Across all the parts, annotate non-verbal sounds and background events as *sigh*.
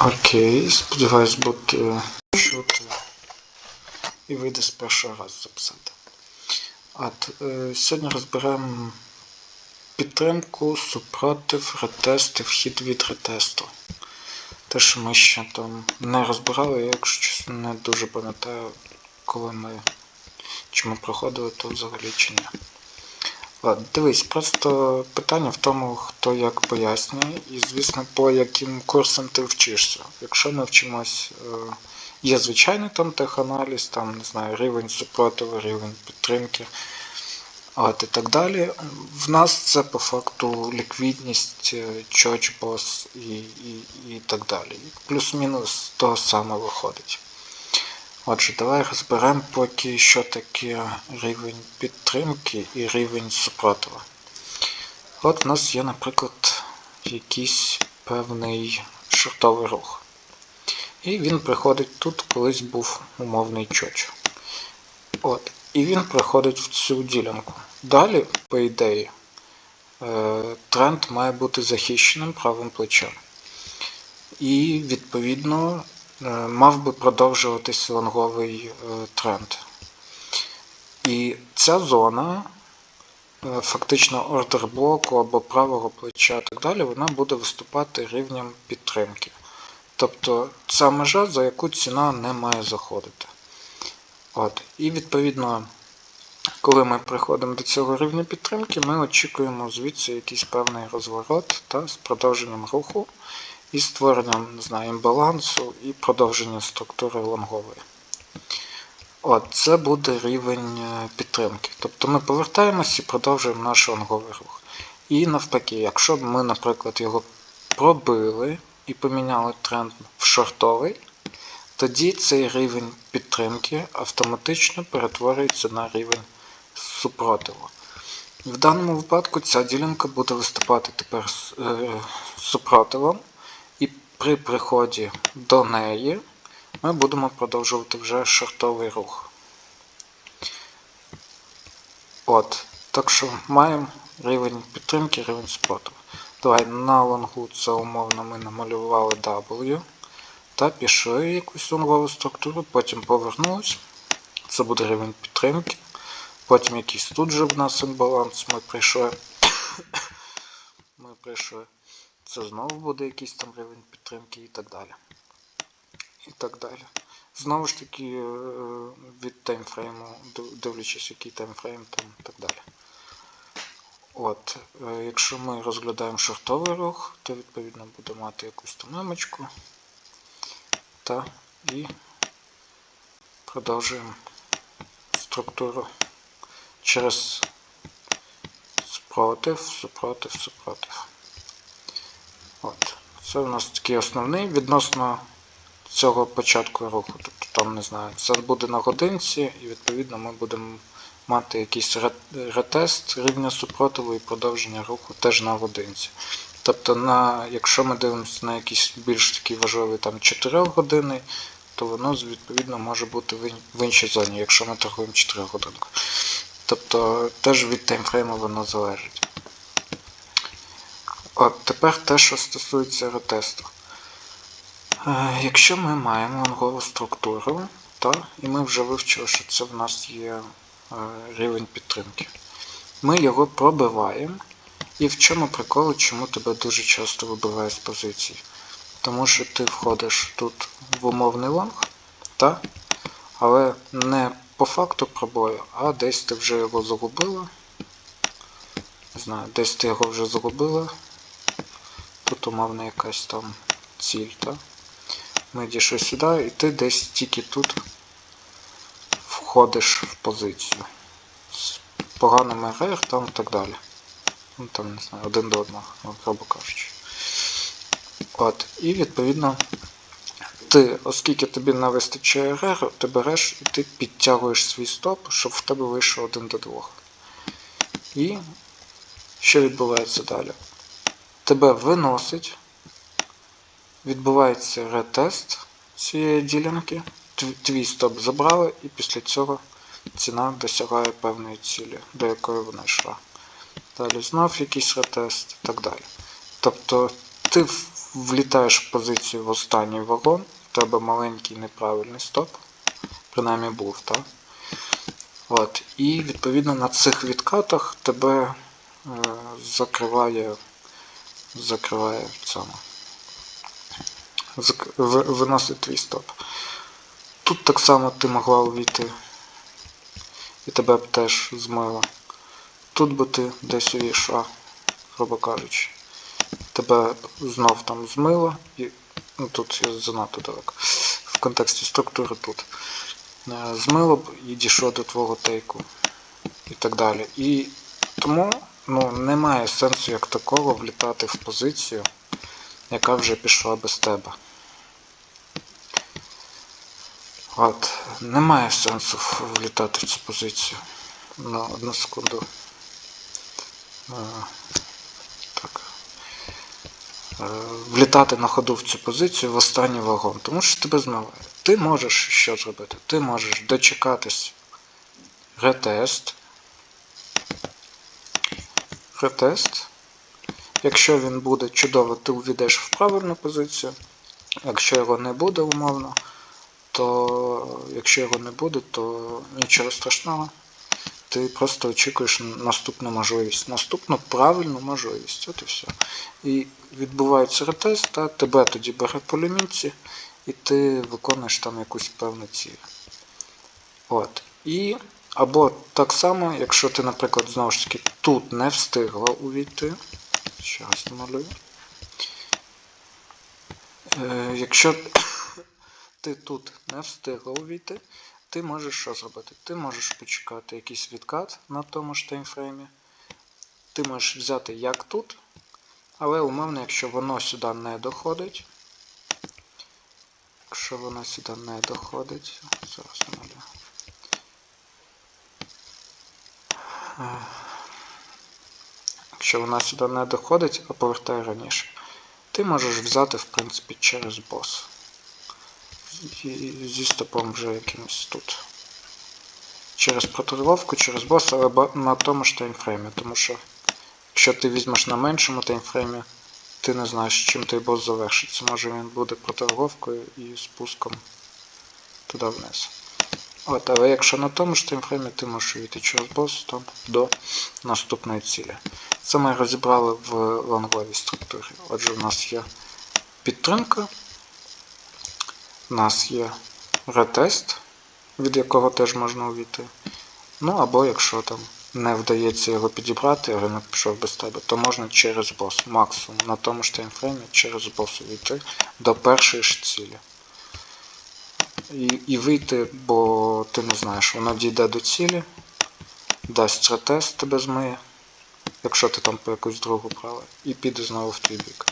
Окей, сподіваюсь бути чути і вийде з першого разу записати. От, е, сьогодні розберемо підтримку, супротив, ретести, вхід від ретесту. Те, що ми ще там не розбирали, я, якщо не дуже пам'ятаю, коли ми чи ми проходили, то взагалі чи ні. Ладно, дивись, просто питання в тому, хто як пояснює, і, звісно, по яким курсам ти вчишся. Якщо ми вчимось, е, є звичайний там теханаліз, там, не знаю, рівень супротиву, рівень підтримки, от і так далі. В нас це по факту ліквідність, чочбос і, і, і так далі. Плюс-мінус того саме виходить. Отже, давай розберемо поки що таке рівень підтримки і рівень супротиву. От в нас є, наприклад, якийсь певний шортовий рух. І він приходить тут, колись був умовний чоч. От. І він приходить в цю ділянку. Далі, по ідеї, е, тренд має бути захищеним правим плечем. І, відповідно, мав би продовжуватись лонговий е, тренд. І ця зона, е, фактично ордер блоку або правого плеча і так далі, вона буде виступати рівнем підтримки. Тобто ця межа, за яку ціна не має заходити. От. І відповідно, коли ми приходимо до цього рівня підтримки, ми очікуємо звідси якийсь певний розворот та з продовженням руху і створенням не знаю, імбалансу і продовження структури лонгової. От, Це буде рівень е, підтримки. Тобто ми повертаємося і продовжуємо наш лонговий рух. І навпаки, якщо б ми, наприклад, його пробили і поміняли тренд в шортовий, тоді цей рівень підтримки автоматично перетворюється на рівень супротиву. В даному випадку ця ділянка буде виступати тепер е, супротивом, при приході до неї ми будемо продовжувати вже шортовий рух. От, Так що маємо рівень підтримки, рівень супротиву. Давай на лонгу це умовно ми намалювали W та пішли якусь лонгову структуру, потім повернулись. Це буде рівень підтримки. Потім якийсь тут же в нас імбаланс, ми прийшли. *coughs* Ми прийшли. Це знову буде якийсь там рівень підтримки і так далі. І так далі. Знову ж таки, е, від таймфрейму, дивлячись, який таймфрейм там і так далі. От, е, Якщо ми розглядаємо шортовий рух, то відповідно буде мати якусь там мемочку. Та і продовжуємо структуру через супротив, супротив, супротив. Це у нас такий основний відносно цього початку руху. Тобто там, не знаю, це буде на годинці, і відповідно ми будемо мати якийсь ретест рівня супротиву і продовження руху теж на годинці. Тобто, на, якщо ми дивимося на якийсь більш такий важливий там 4 години, то воно відповідно може бути в іншій зоні, якщо ми торгуємо 4 годинку. Тобто теж від таймфрейму воно залежить. От Тепер те, що стосується ретесту. Е, якщо ми маємо лонгову структуру, то, і ми вже вивчили, що це в нас є е, рівень підтримки, ми його пробиваємо. І в чому прикол, чому тебе дуже часто вибиває з позиції? Тому що ти входиш тут в умовний лонг, та? але не по факту пробою, а десь ти вже його загубила. Не знаю, десь ти його вже загубила. Тут умовно якась там ціль, так? Ми дійшли сюди, і ти десь тільки тут входиш в позицію. З поганим РР там і так далі. Ну там, не знаю, один до одного, грубо кажучи. От, І відповідно ти, оскільки тобі не вистачає РР, ти береш і ти підтягуєш свій стоп, щоб в тебе вийшов один до двох. І що відбувається далі? Тебе виносить, відбувається ретест цієї ділянки, твій стоп забрали, і після цього ціна досягає певної цілі, до якої вона йшла. Далі знов якийсь ретест і так далі. Тобто ти влітаєш в позицію в останній вагон, в тебе маленький неправильний стоп, принаймні був, так? От. І відповідно на цих відкатах тебе е, закриває, закриває в цьому. Виносить твій стоп. Тут так само ти могла увійти. І тебе б теж змило. Тут би ти десь увійшла, грубо кажучи. Тебе знов там змило, і ну, тут я занадто далеко. В контексті структури тут. Е, Змило б і дійшло до твого тейку. І так далі. І тому ну, немає сенсу як такого влітати в позицію, яка вже пішла без тебе. От, немає сенсу влітати в цю позицію. На одну секунду. Е. Е, Влітати на ходу в цю позицію в останній вагон, тому що тебе змиває. Ти можеш що зробити? Ти можеш дочекатись ретест. Ретест. Якщо він буде чудово, ти увійдеш в правильну позицію. Якщо його не буде умовно, то якщо його не буде, то нічого страшного. Ти просто очікуєш наступну можливість, наступну правильну можливість. От і все. І відбувається ретест, та тебе тоді бере по лімітці, і ти виконуєш там якусь певну ціль. От. І або так само, якщо ти, наприклад, знову ж таки тут не встигла увійти. Ще раз намалюю. Е, якщо *coughs* ти тут не встигла увійти, ти можеш що зробити? Ти можеш почекати якийсь відкат на тому ж таймфреймі. Ти можеш взяти як тут, але умовно, якщо воно сюди не доходить. Якщо воно сюди не доходить, зараз намалюю. Е, Якщо вона сюди не доходить, а повертає раніше, ти можеш взяти, в принципі, через бос. Зі- стопом вже якимось тут. Через проторговку, через бос, але на тому ж таймфреймі. Тому що якщо ти візьмеш на меншому таймфреймі, ти не знаєш, чим той бос завершиться. Може він буде проторговкою і спуском туди вниз. От, але якщо на тому ж таймфреймі, ти можеш вийти через бос там до наступної цілі. Це ми розібрали в лонговій структурі. Отже, у нас є підтримка, у нас є ретест, від якого теж можна увійти. Ну або якщо там не вдається його підібрати, ринок пішов без тебе, то можна через бос, максимум на тому ж таймфреймі через бос увійти до першої ж цілі. І, і вийти, бо ти не знаєш, воно дійде до цілі, дасть ретест, тебе змиє, якщо ти там по якусь другу брала, і піде знову в твій бік.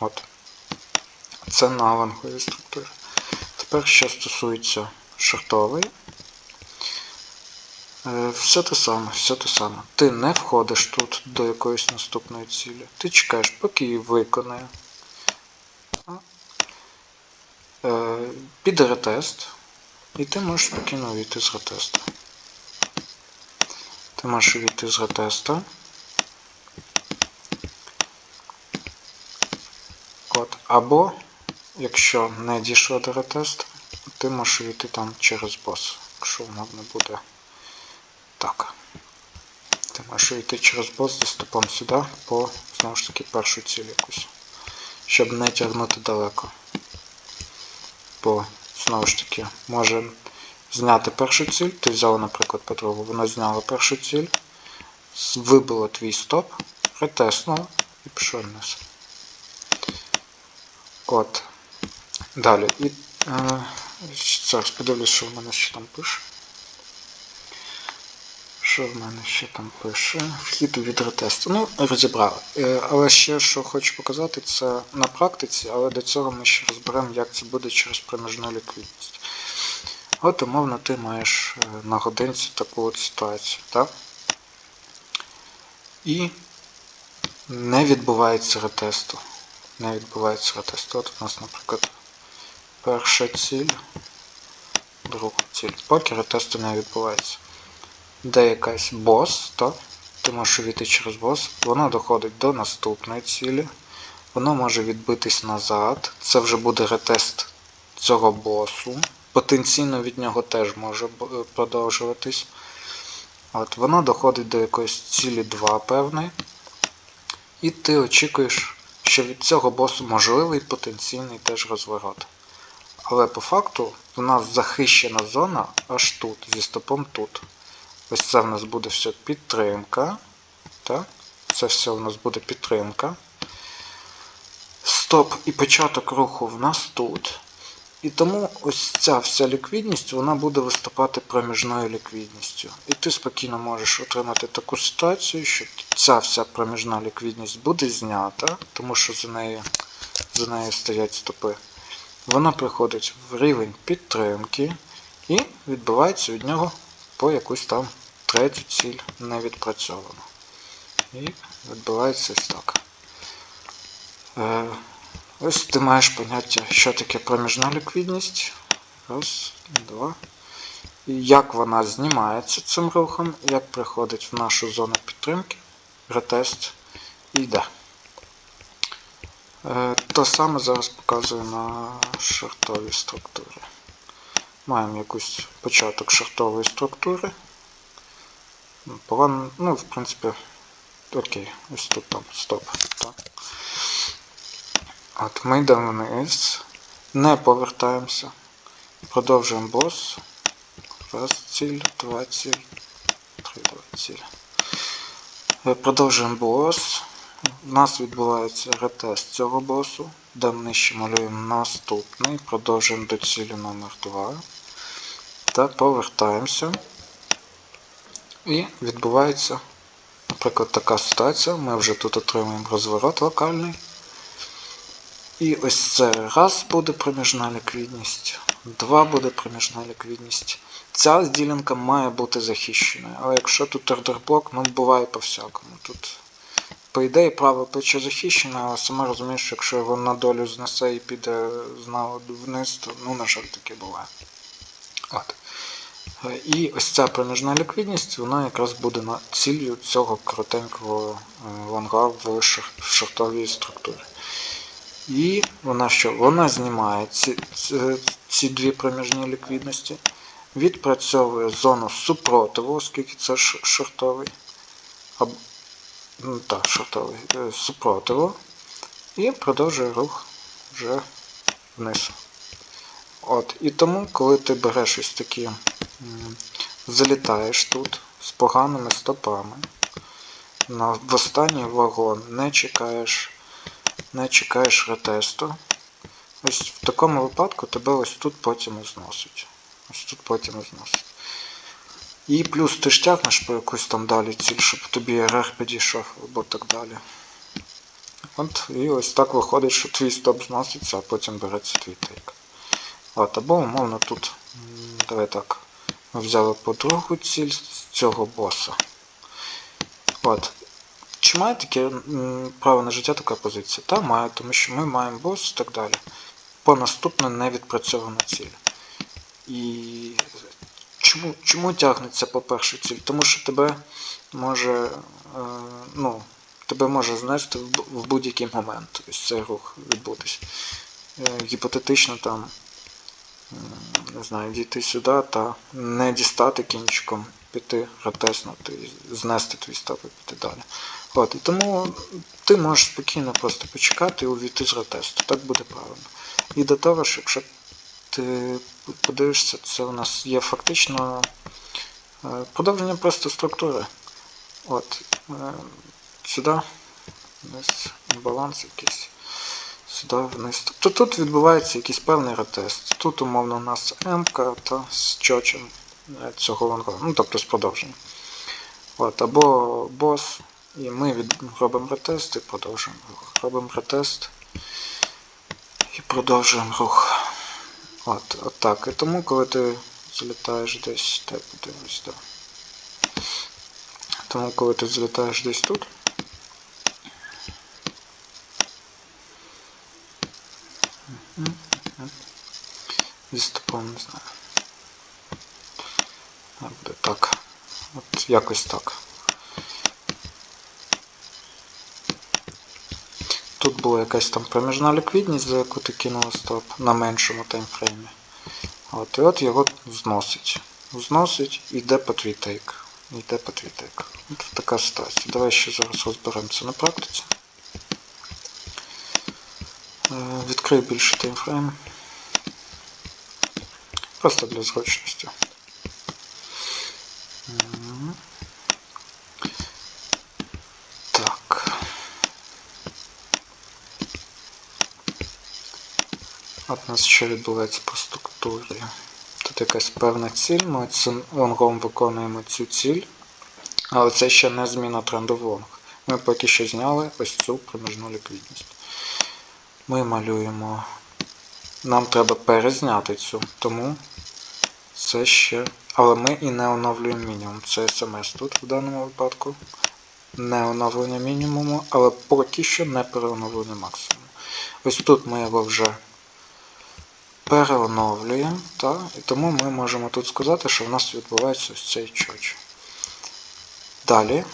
От. Це на ланговій структурі. Тепер що стосується шортової. Е, Все те саме, все те саме. Ти не входиш тут до якоїсь наступної цілі. Ти чекаєш, поки її виконає. Е, ретест, і ти можеш спокійно вийти з ретесту. Ти можеш вийти з ретесту. От. Або, якщо не дійшло до ретесту, ти можеш вийти там через бос, якщо воно не буде так. Ти можеш вийти через бос зі стопом сюди по знову ж таки першу ціль якусь. Щоб не тягнути далеко. Бо, знову ж таки, може зняти першу ціль. Ти взяла, наприклад, Петрову, вона зняла першу ціль, вибила твій стоп, ретеснула і пішов вниз. От. Далі. І е, зараз подивлюсь, що в мене ще там пише. Що в мене ще там пише? Вхід від ретесту. Ну, розібрали. Е, Але ще що хочу показати, це на практиці, але до цього ми ще розберемо, як це буде через проміжну ліквідність. От, умовно, ти маєш е, на годинці таку от ситуацію, так? І не відбувається ретесту. Не відбувається ретесту. От у нас, наприклад, перша ціль, друга ціль. Поки ретесту не відбувається де якась бос, так? Ти можеш увійти через бос, вона доходить до наступної цілі, воно може відбитись назад. Це вже буде ретест цього босу. Потенційно від нього теж може е, продовжуватись. От, воно доходить до якоїсь цілі 2 певної. І ти очікуєш, що від цього босу можливий потенційний теж розворот. Але по факту у нас захищена зона аж тут, зі стопом тут. Ось це в нас буде все підтримка. Так? Це все у нас буде підтримка. Стоп і початок руху в нас тут. І тому ось ця вся ліквідність вона буде виступати проміжною ліквідністю. І ти спокійно можеш отримати таку ситуацію, що ця вся проміжна ліквідність буде знята, тому що за нею, за нею стоять стопи. Вона приходить в рівень підтримки і відбувається від нього по якусь там третю ціль не відпрацьовано. І відбувається ось так. Е, ось ти маєш поняття, що таке проміжна ліквідність. Раз, два. І як вона знімається цим рухом, як приходить в нашу зону підтримки, ретест і йде. Е, То саме зараз показую на шортовій структурі. Маємо якийсь початок шортової структури. План, ну, в принципі, окей, ось тут там, стоп. Так. От ми йдемо вниз, не повертаємося, продовжуємо бос. Раз ціль, два ціль, три, два ціль. Е, Продовжуємо бос. У нас відбувається ретест цього босу, де ми нижче малюємо наступний, продовжуємо до цілі номер 2 та повертаємося. І відбувається, наприклад, така ситуація. Ми вже тут отримуємо розворот локальний. І ось це раз буде проміжна ліквідність, два буде проміжна ліквідність. Ця ділянка має бути захищеною. Але якщо тут ордерблок, ну буває по-всякому. Тут, по ідеї, право плече захищене, але сама розумієш, що якщо його на долю знесе і піде знову вниз, то ну, на жаль, таке буває. От. Е, І ось ця проміжна ліквідність, вона якраз буде ціллю цього коротенького е, лонга в шортовій структурі. І вона що? Вона знімає ці, ці, ці дві проміжні ліквідності, відпрацьовує зону супротиву, оскільки це шортовий. Аб, ну, так, шортовий е, супротиву. І продовжує рух вже вниз. От, і тому, коли ти береш ось такі, залітаєш тут з поганими стопами, на, в останній вагон не чекаєш, не чекаєш ретесту, ось в такому випадку тебе ось тут потім і зносить. Ось тут потім і зносить. І плюс ти ж тягнеш по якусь там далі ціль, щоб тобі РР підійшов або так далі. От, і ось так виходить, що твій стоп зноситься, а потім береться твій тейк. От, або умовно тут, давай так, ми взяли по другу ціль з цього боса. От. Чи має таке право на життя така позиція? Та має, тому що ми маємо бос і так далі. По наступне не відпрацьована ціль. І чому, чому тягнеться по першу ціль? Тому що тебе може, е, ну, тебе може знести в будь-який момент ось цей рух відбутись. Е, гіпотетично там не знаю, дійти сюди та не дістати кінчиком, піти, ретеснути, знести твій стоп і піти далі. От, і тому ти можеш спокійно просто почекати і увійти з ретесту. Так буде правильно. І до того ж, якщо ти подивишся, це у нас є фактично е, продовження просто структури. От, е, сюди, десь баланс якийсь сюди вниз. Тобто тут відбувається якийсь певний ретест. Тут, умовно, у нас М та з чочем е, цього лонга, ну тобто з продовженням. От, або бос, і ми від... робимо ретест і продовжуємо рух. Робимо ретест і продовжуємо рух. От, от так. І тому, коли ти залітаєш десь, так подивимось, так. Тому, коли ти залітаєш десь тут, зі стопом не знаю. Так. От якось так. Тут була якась там проміжна ліквідність, за яку ти кинула стоп на меншому таймфреймі. От, і от його зносить. Зносить і йде по твій тейк. Йде по твій тейк. От така ситуація. Давай ще зараз розберемо це на практиці. Е, Відкрий більше таймфрейм. Просто для зручності. Так. От у нас що відбувається по структурі. Тут якась певна ціль, ми лонгом виконуємо цю ціль, але це ще не зміна тренду в лонг. Ми поки що зняли ось цю проміжну ліквідність. Ми малюємо. Нам треба перезняти цю, тому це ще. Але ми і не оновлюємо мінімум. Це смс тут в даному випадку. Не оновлення мінімуму, але поки що не переоновлення максимуму. Ось тут ми його вже переоновлюємо, та? і тому ми можемо тут сказати, що в нас відбувається ось цей чоч. Далі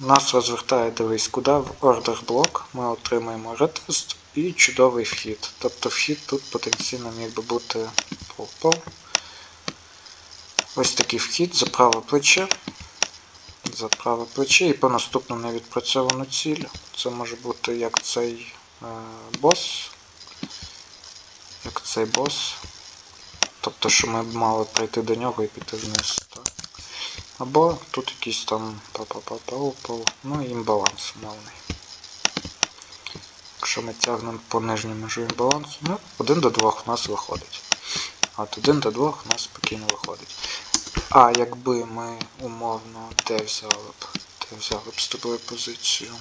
нас розвертає дивись куди в ордер блок ми отримаємо ретест і чудовий вхід. Тобто вхід тут потенційно міг би бути пол Ось такий вхід за праве плече. За праве плече і по наступну невідпрацьовану ціль. Це може бути як цей е, бос. Як цей бос. Тобто, що ми б мали прийти до нього і піти вниз. Так? Або тут якийсь там па-па-па-па-па, ну і імбаланс мовний. Якщо ми тягнемо по нижній межі імбалансу, ну, 1 до 2 у нас виходить. От 1 до 2 у нас спокійно виходить. А якби ми умовно де взяли б, де взяли б з тобою позицію.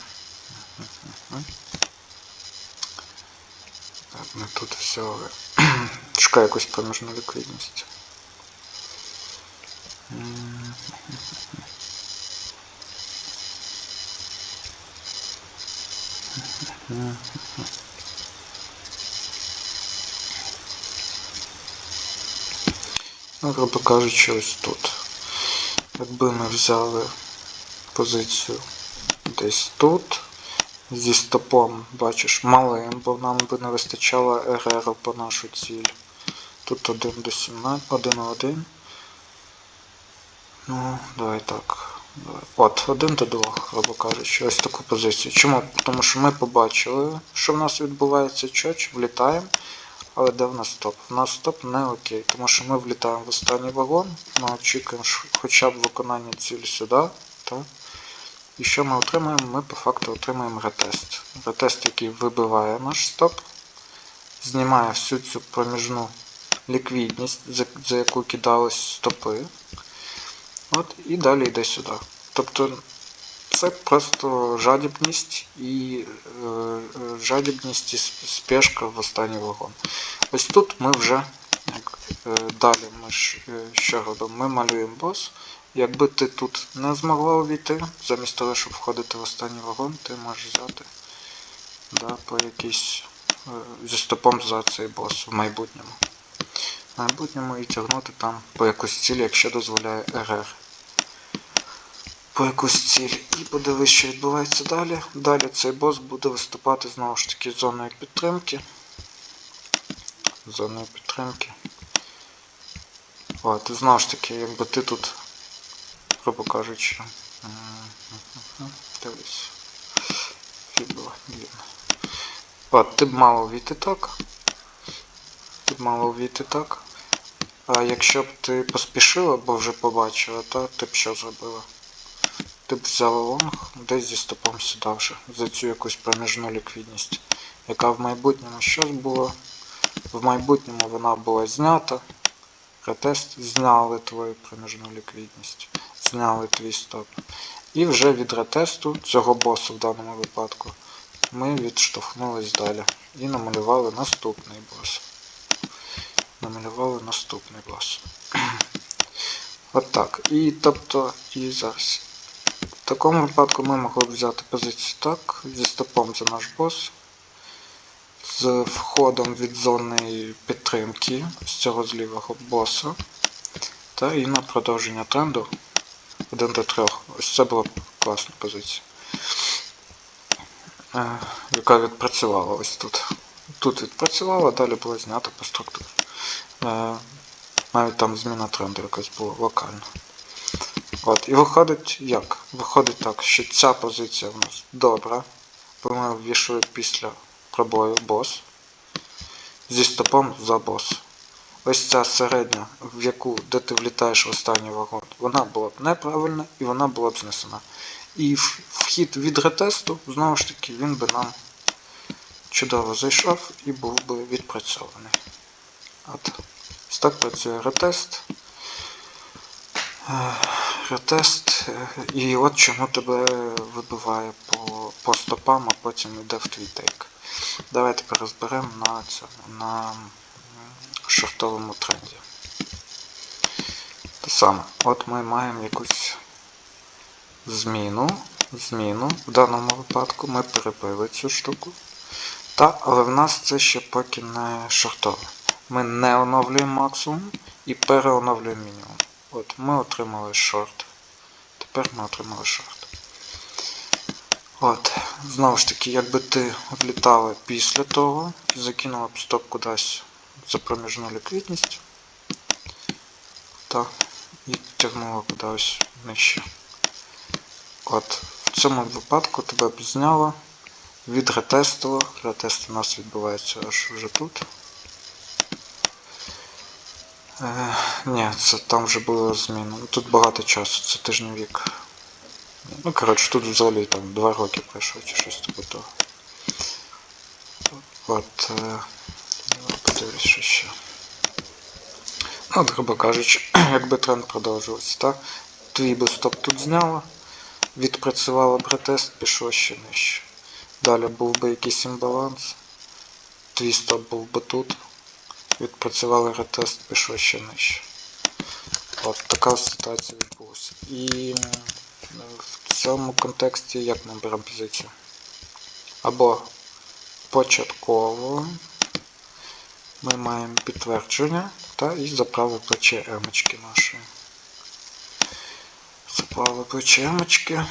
Ми тут взяли. *clears throat* Шукаю якусь проміжну ліквідність. Ну, грубо кажучи, ось тут. Якби ми взяли позицію десь тут, зі стопом, бачиш, малим, бо нам би не вистачало РР по нашу ціль. Тут 1 до 17, 1 на 1. Ну, давай так. От, 1 до 2, грубо кажучи, ось таку позицію. Чому? Тому що ми побачили, що в нас відбувається чоч, влітаємо. Але де в нас стоп? У нас стоп не окей, тому що ми влітаємо в останній вагон, ми очікуємо хоча б виконання цілі сюди. Так? І що ми отримаємо? Ми по факту отримаємо ретест. Ретест, який вибиває наш стоп, знімає всю цю проміжну ліквідність, за яку кидались стопи. От, І далі йде сюди. Тобто це просто жадібність і е, жадібність і спешка в останній вагон. Ось тут ми вже як, е, далі ми ж, е, що робимо? Ми малюємо бос. Якби ти тут не змогла увійти, замість того, щоб входити в останній вагон, ти можеш взяти да, по якійсь е, зі стопом за цей бос в майбутньому. В майбутньому і тягнути там по якусь цілі, якщо дозволяє РР по якусь ціль. І подивись, що відбувається далі. Далі цей бос буде виступати знову ж таки зоною підтримки. Зоною підтримки. От, знову ж таки, якби ти тут, грубо кажучи, дивись. Блін. От, ти б мав увійти так. Ти б мав увійти так. А якщо б ти поспішила, бо вже побачила, то ти б що зробила? Ти б взяла лонг десь зі стопом сюди за цю якусь проміжну ліквідність, яка в майбутньому щось була. В майбутньому вона була знята. Ретест зняли твою проміжну ліквідність, зняли твій стоп. І вже від ретесту цього босу в даному випадку ми відштовхнулись далі і намалювали наступний бос. Намалювали наступний бос. *clears throat* От так. І тобто, і зараз. Такому випадку ми могли б взяти позицію так, зі стопом за наш бос, з входом від зони підтримки з цього злівого боса. Та і на продовження тренду 1 до 3. Ось це була б класна позиція. Е, яка відпрацювала ось тут. Тут відпрацювала, далі була знята по структурі. Е, навіть там зміна тренду якась була локальна. От, і виходить як? Виходить так, що ця позиція в нас добра, бо ми ввійшли після пробою бос зі стопом за бос. Ось ця середня, в яку де ти влітаєш в останній вагон, вона була б неправильна і вона була б знесена. І вхід від ретесту, знову ж таки, він би нам чудово зайшов і був би відпрацьований. От. Ось так працює ретест. Е, е, І от чому тебе вибиває по, по стопам, а потім йде в твій тейк. Давай тепер розберемо на на шортовому тренді. Те саме. От ми маємо якусь зміну. Зміну. В даному випадку ми перебили цю штуку. Та, але в нас це ще поки не шортове. Ми не оновлюємо максимум і переоновлюємо мінімум. От ми отримали шорт. Тепер ми отримали шорт. От, знову ж таки, якби ти влітала після того закинула б стоп кудись за проміжну ліквідність. Та, і тягнула кудись нижче. От, в цьому випадку тебе б зняло, відретестило. Ретест у нас відбувається аж вже тут. Е, ні, це там вже було зміна. Тут багато часу, це тижнів вік. Ну, коротше, тут взагалі там два роки пройшло чи щось типу того. От, е, ще. Ну, грубо кажучи, *clears throat* якби тренд продовжувався, так? Твій би стоп тут зняло, відпрацювало б ретест, пішло ще нижче. Далі був би якийсь імбаланс, твій стоп був би тут, відпрацювали ретест, пішло ще нижче. От така ситуація відбулася. І в цьому контексті як ми беремо позицію? Або початково ми маємо підтвердження та і за праве плече емочки нашої. За праве плече емочки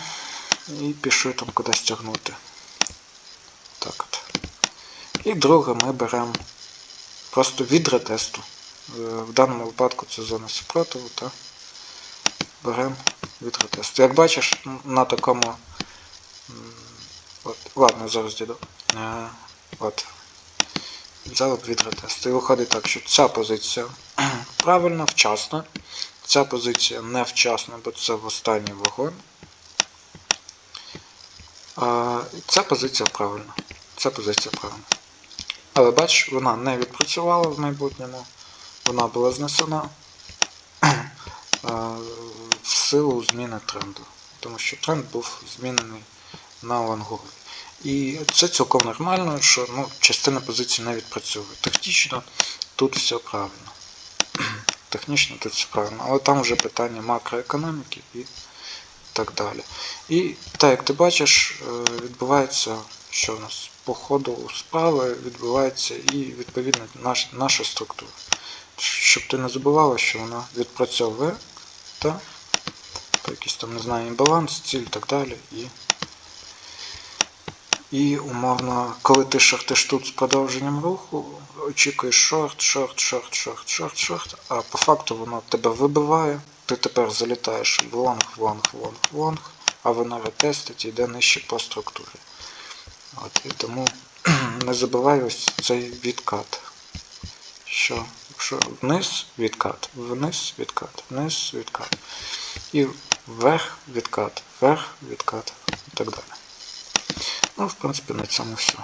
і пішли там кудись тягнути. Так от. І друге ми беремо просто від ретесту. Е, В даному випадку це зона супротиву, та беремо від ретесту. Як бачиш, на такому. От, ладно, зараз діду. Е, От. Взяли від ретесту. І виходить так, що ця позиція *clears throat* правильна, вчасна. Ця позиція невчасна, бо це в останній вагон. Ця позиція правильна. Ця позиція правильна. Але бач, вона не відпрацювала в майбутньому, вона була знесена *clears throat* е, в силу зміни тренду. Тому що тренд був змінений на лонговий. І це цілком нормально, що ну, частина позицій не відпрацьовує. Технічно тут все правильно. *clears throat* Технічно тут все правильно, але там вже питання макроекономіки і так далі. І так, як ти бачиш, е, відбувається, що у нас по ходу справи відбувається і відповідно наш, наша структура. Щоб ти не забувала, що вона відпрацьовує та якийсь там, не знаю, імбаланс, ціль і так далі. І, і умовно, коли ти шортиш тут з продовженням руху, очікуєш шорт, шорт, шорт, шорт, шорт, шорт, а по факту воно тебе вибиває, ти тепер залітаєш в лонг, лонг, лонг, лонг, а воно ретестить і йде нижче по структурі. От, і тому *clears throat* не забувай ось цей відкат. Що якщо вниз відкат, вниз відкат, вниз відкат. І вверх відкат, вверх відкат і так далі. Ну, в принципі, на цьому все.